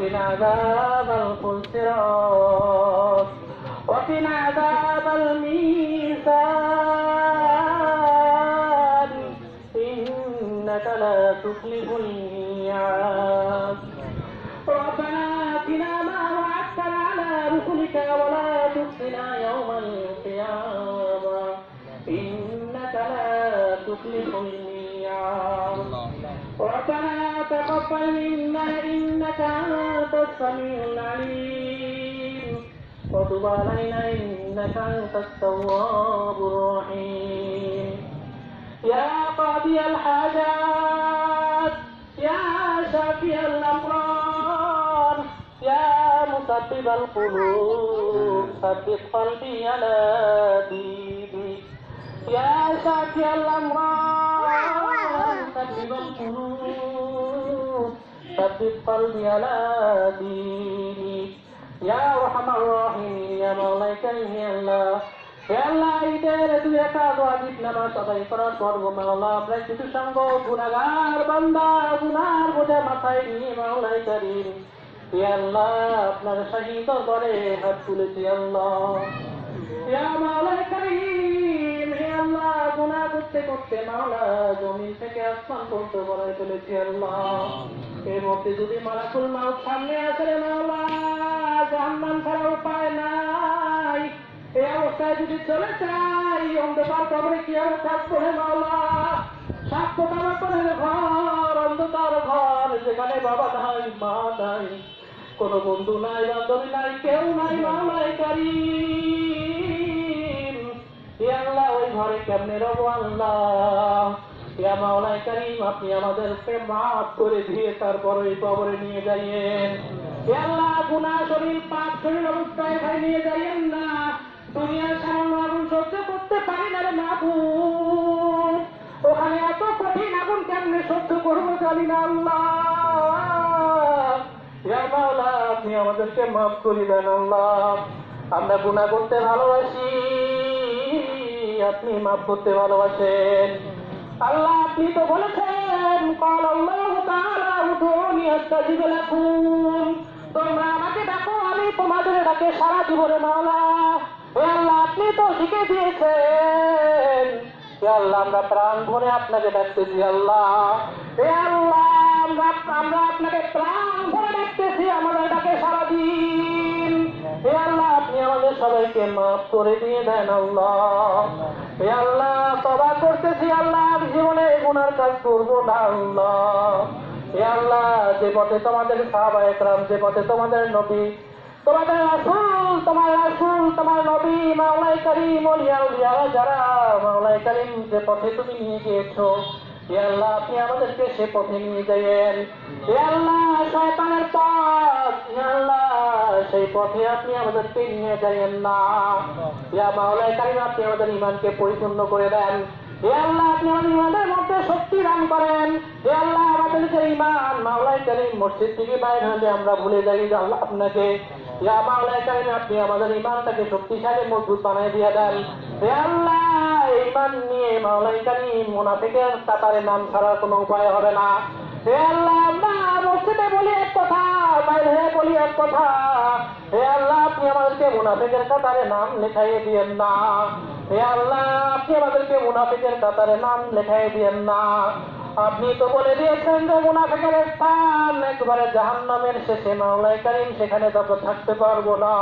وقنا عذاب الخسران وقنا عذاب الميزان إنك لا تخلف الميعاد. ربنا آتنا ما وعدتنا على رسلك ولا تخزنا يوم القيامة. إنك لا تخلف الميعاد. ربنا تقبل منا إنك أنت السميع العليم وتب علينا إنك أنت التواب الرحيم يا قاضي الحاجات يا شافي الأمراض يا مسبب القلوب ثبت قلبي على دينك يا شافي الأمراض ثبت قلبي على دينك يا أرحم الراحمين يا مولاي كريم يا الله হে আল্লাহ ঈদের দুই একটা ওয়াজিব নামাজ আদায় করার পর মাওলা আমরা কিছু সঙ্গ গুনাগার বান্দা গুনার বোঝা মাথায় নিয়ে মাওলাই করিম হে আল্লাহ আপনার শাহিদ করে হাত তুলেছি আল্লাহ ইয়া মাওলাই করিম হে আল্লাহ গুনাহ করতে মাওলা জমিন থেকে আসমান পর্যন্ত বড়াই তুলেছি আল্লাহ। এর মধ্যে যদি মালাকুল মাউত সামনে আসে রে মাওলা জাহান্নাম ছাড়া উপায় নাই। এই অবস্থায় যদি চলে যাই অন্ধকার কবরে কি অবস্থা করে মাওলা? সাত কোটার করে ঘর? অন্ধকার ঘর যেখানে বাবা নাই মা নাই। কোনো বন্ধু নাই বান্ধবী নাই কেউ নাই মাওলাই করিম হে আল্লাহ, ওই ঘরে কেমনে রব আল্লাহ? ইয়া মাওলাই করিম, আপনি আমাদেরকে মাফ করে দিয়ে তারপর ওই কবরে নিয়ে যাইয়েন। আল্লাহ, গুনাহ শরীর, পাপ শরীর অবস্থায় ভাই নিয়ে যাইয়েন না। দুনিয়ার সামান্য আগুন সহ্য করতে পারি না রে মাহবুব। ওখানে এত কঠিন আগুন কেমনে সহ্য করব জানি না আল্লাহ। ইয়া মাওলা আপনি আমাদেরকে মাফ করে দেন আল্লাহ। আমরা গুনাহ করতে ভালোবাসি। আপনি মাফ করতে ভালোবাসেন। আল্লাহ, আপনি তো বলেছেন, কল আল্লাহ তাআলা উদুনি আস্তাজিব লাকুম তোমরা আমাকে ডাকো, আমি তোমাদের ডাকে সারা রে মাওলা। হে আল্লাহ, আপনি তো শিখে দিয়েছেন। আল্লাহ, আমরা প্রাণ ভরে আপনাকে ডাকতেছি, আল্লাহ। হে আল্লাহ, আমরা আমরা আপনাকে প্রাণ ভরে ডাকতেছি, আমাদের ডাকে সারা দিন। সবাইকে মাফ করে দিয়ে দেন আল্লাহ। আল্লাহ, তবা করতেছি, আল্লাহ জীবনে গুনার কাজ করব না, আল্লাহ। আল্লাহ, যে পথে তোমাদের সাহাবা একরাম, যে পথে তোমাদের নবী, তোমাদের রাসূল, তোমার রাসূল, তোমার নবী মাওলাই করিম ওলিয়া উলিয়ারা যারা মাওলাই করিম, যে পথে তুমি নিয়ে গিয়েছো আল্লাহ, আপনি আমাদেরকে সে পথে নিয়ে যাইয়েন। আল্লাহ, শয়তানের পথ আল্লাহ সেই পথে আপনি নিয়ে যাইয়েন না। ইয়া আপনি আমাদের ইমানকে পরিপূর্ণ করে দেন। হে আল্লাহ, আপনি আমাদের ইমানের মধ্যে শক্তি দান করেন। হে আল্লাহ, আমাদের যে ইমান মসজিদ থেকে বাইরে হলে আমরা ভুলে যাই আল্লাহ আপনাকে। ইয়া আপনি আমাদের ইমানটাকে শক্তিশালী, মজবুত বানিয়ে দিয়ে দেন। হে আল্লাহ ইমান নিয়ে মাওলাই মুনাফিকের কাতারে নাম ছাড়ার কোনো উপায় হবে না। হে আল্লাহ মসজিদে বলি এক কথা বাইরে বলি এক কথা। হে আল্লাহ, আপনি আমাদেরকে মুনাফিকের কাতারে নাম লেখাই দিয়েন না। হে আল্লাহ, আপনি আমাদেরকে মুনাফিকের কাতারে নাম লেখাইয়ে দিয়েন না। আপনি তো বলে দিয়েছেন যে মুনাফিকের স্থান একবারে জাহান্নামের শেষে মাওলাই কারিম, সেখানে তো থাকতে পারব না।